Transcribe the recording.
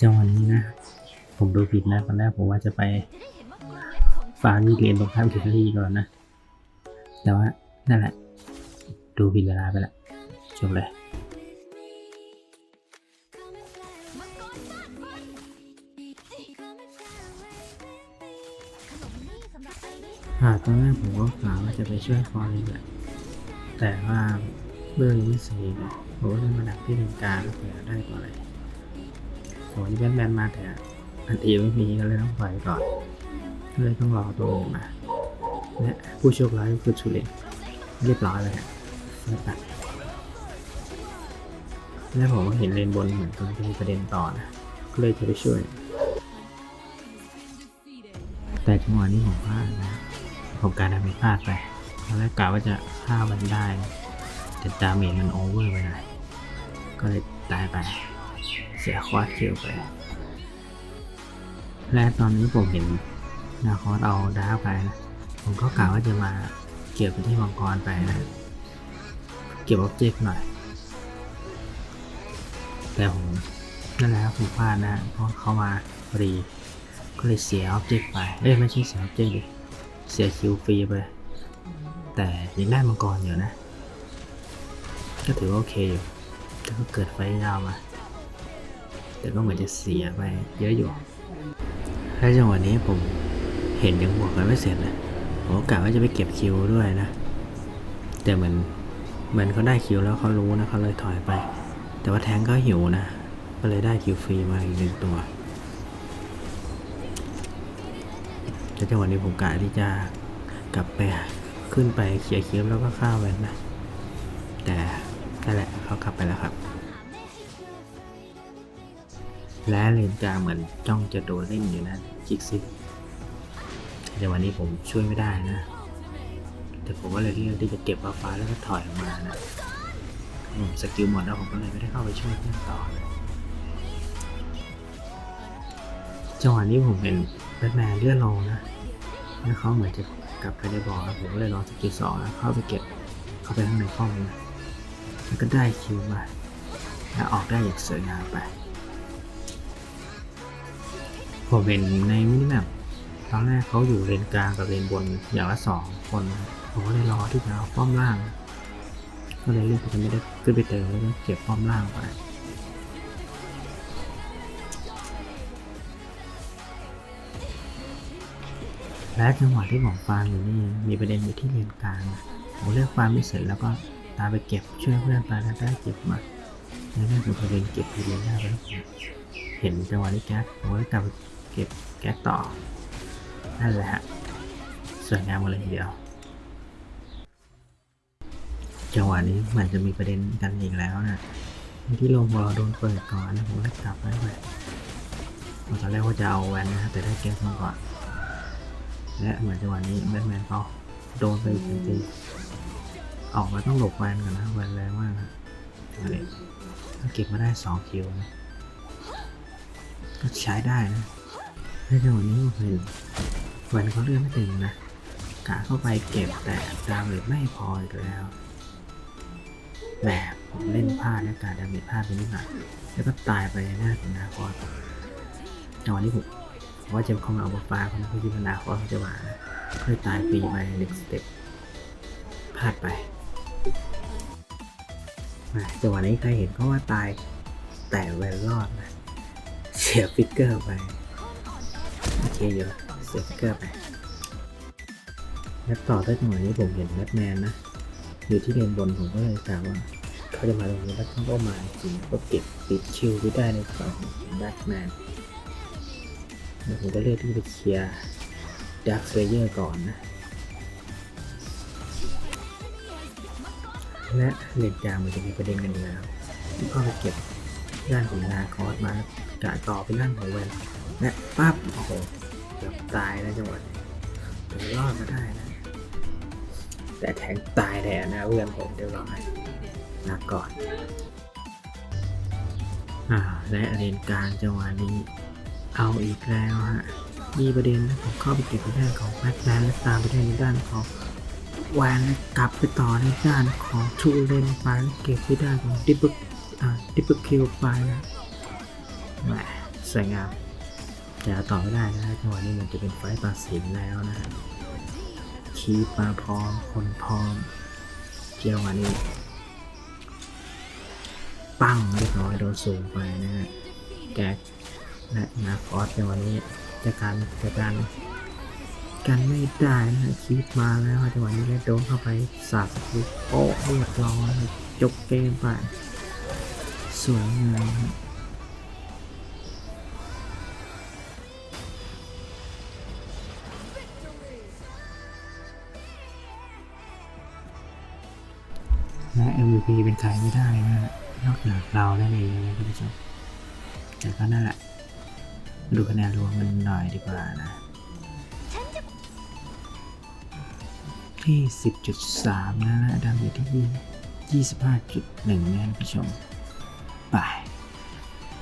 จังหวะนี้นะ ผมดูผิดนะตอนแรกผมว่าจะไปฟาร์มที่เรียนตรงข้ามเทคโนโลยีก่อนนะ แต่ว่านั่นแหละ ดูผิดเวลาไปละจบเลยอ่าตอนแรกผมก็กะว่าจะไปช่วยฟอร์เรนแหละแต่ว่าเรื่องยังไม่เสร็จอะผมก็เลยมาดักที่เลนกางแล้วเผื่อได้ตัวอะไร โหนี่แบนแบนมาแต่อันเอไม่มีก็เลยต้องปล่อยก่อนก็เลยต้องรอตัวอื่นมาและผู้โชคร้ายก็คือชูเลนเรียบร้อยเลยอะตัดแล้วผมก็เห็นเลนบนเหมือนกำลังจะมีประเด็นต่อนะ ก็เลยจะไปช่วย แต่จังหวะนี้ผมพลาดนะ ผมการทำผิดพลาดไปตอนแรกกะว่าจะฆ่ามันได้ แต่ดาเมจมันโอเวอร์ไปหน่อยก็เลยตายไป เสียควอดคิวไป และตอนนี้ผมเห็นนาคอสเอาดาร์ไปนะ ผมก็กะว่าจะมาเก็บไปที่มังกรไปนะ เก็บออบเจกต์หน่อย แต่ผมนั่นแหละครับผมพลาดนะ เพราะเขามาพอดีก็เลยเสียออบเจกต์ไป เอ้ยไม่ใช่เสียออบเจกต์ดิ เสียคิวฟรีไป แต่ยังได้มังกรอยู่นะ ก็ถือว่าโอเคอยู่แต่ก็เกิดไฟยาวมา แต่ก็เหมือนจะเสียไปเยอะอยู่และจังหวะนี้ผมเห็นยังบวกกันไม่เสร็จนะผมกะว่าจะไปเก็บคิวด้วยนะ แต่เหมือนเหมือนเขาได้คิวแล้วเขารู้นะเขาเลยถอยไป แต่ว่าแทงก็หิวนะ ก็เลยได้คิวฟรีมาอีกหนึ่งตัวแล้วจังหวะนี้ผมกะที่จะกลับไปขึ้นไปเคลียร์คิวแล้วก็ฆ่าแวนนะ แต่นั่นแหละเขากลับไปแล้วครับ และเลนกลางเหมือนจ้องจะโดนเล่นอยู่นะจิกซิกแต่วันนี้ผมช่วยไม่ได้นะ แต่ผมก็เลยเลือกที่จะเก็บฟ้าฟ้าแล้วก็ถอยออกมานะผมสกิลหมดแล้วผมก็เลยไม่ได้เข้าไปช่วยเพื่อนต่อนะจังหวะนี้ผมเป็นแบทแมนเลื่อนลงนะแล้วเขาเหมือนจะกลับไปในบ่อลผมก็เลยรอสกิลสองแล้วเข้าไปเก็บเข้าไปข้างในห้องนะแล้วก็ได้คิวมาแล้วออกได้อย่างสวยงามไป ผมเห็นในมินิแมปตอนแรกเขาอยู่เลนกลางกับเลนบนอย่างละสองคนผมก็เลยรอที่จะเอาป้อมล่าง ก็เลยเลือกที่จะไม่ได้ขึ้นไปเติมแล้วก็เก็บป้อมล่างไปและจังหวะที่ผมฟาร์มอยู่นี่มีประเด็นอยู่ที่เลนกลางผมเลือกฟาร์มไม่เสร็จแล้วก็ตามไปเก็บช่วยเพื่อนไปแล้วได้เก็บมาแล้วได้เป็นประเด็นเก็บทีเดียวได้ไปแล้วเห็นจังหวะที่แก๊สผมก็กลับ เก็บแก๊สต่อ นั่นแหละฮะ สวยงามหมดเลยทีเดียว จังหวะนี้เหมือนจะมีประเด็นกันอีกแล้วนะที่โรงบอลโดนเปิดก่อนนะผมเลยกลับไปไปตอนแรกว่าจะเอาแวนนะแต่ได้แก๊สมาก่อน และเหมือนจังหวะนี้แบทแมนเขาโดนไปอีกจริงออกมาต้องหลบแวนกันนะแวนแรงมากนะมาเลยเก็บมาได้สองคิวนะก็ใช้ได้นะ ในจังหวะนี้ผมเห็นแวนเขาเลื่อนไม่ถึงนะกะเข้าไปเก็บแต่ดาเมจไม่พออีกแล้วแหมผมเล่นพลาดนะการดาเมจพลาดไปนิดหน่อยแล้วก็ตายไปหน้าถึงนาคอสจังหวะนี้ผมว่าจะเข้ามาเอาบฟ้าคนที่พิจารณาเขาจะมานะค่อยตายปีไปหนึ่งสเต็ปพลาดไปจังหวะนี้ใครเห็นก็ว่าตายแต่แวนรอดนะเสียฟิกเกอร์ไป เคอยู่เสียฟิกเกอร์ไปแล้วต่อด้วยจังหวะนี้ผมเห็นแบทแมนนะอยู่ที่เลนบนผมก็เลยกล่าวว่า เขาจะมาตรงนี้แล้วเขาก็มาจริงก็เก็บติดคิวไว้ได้ในฝั่งของแบทแมนเดี๋ยวผมก็เลือกที่จะเคลียร์ดักเซเยอร์ก่อนนะและเลนกลางมันจะมีประเด็นกันอยู่แล้วที่เข้าไปเก็บด้านของนาคอสมากะต่อไปด้านของแวนและปั๊บโอ้โห กือบตายนะจังหวะนี้แต่รอดมาได้นะ แต่แทงตายแทนนะเพื่อนผมเดี๋ยวรอให้นักก่อน อ่าและเลนกลางจังหวะนี้เอาอีกแล้วฮะ มีประเด็นนะผมเข้าไปเก็บในด้านของแบทแมนและตามไปได้ในด้านของแวนและกลับไปต่อในด้านของทูเลนไปแล้วเก็บที่ด้านของดิปเปอ่าดิปเปคิวไปนะแหมสวยงาม แต่ต่อไม่ได้นะฮะจังหวะนี้มันจะเป็นไฟตัดสินแล้วนะฮะคีปมาพร้อมคนพร้อมจังหวะนี้ปั้งเรียบร้อยโดนสูงไปนะฮะแก๊กและนาคอสจังหวะนี้จะการจะการกันไม่ได้นะฮะคีปมาแล้วจังหวะนี้แล้วโดนเข้าไปสาดสกิลโอ้เรียบร้อยจบเกมไปสวยงาม นะ MVP เป็นใครไม่ได้นะฮะนอกจากเราได้เองนะท่านผู้ชมแต่ก็นั่นแหละดูคะแนนรวมมันหน่อยดีกว่านะ ที่ 10.3 นะฮะดาเมจที่ 25.1นะท่านผู้ชม ไป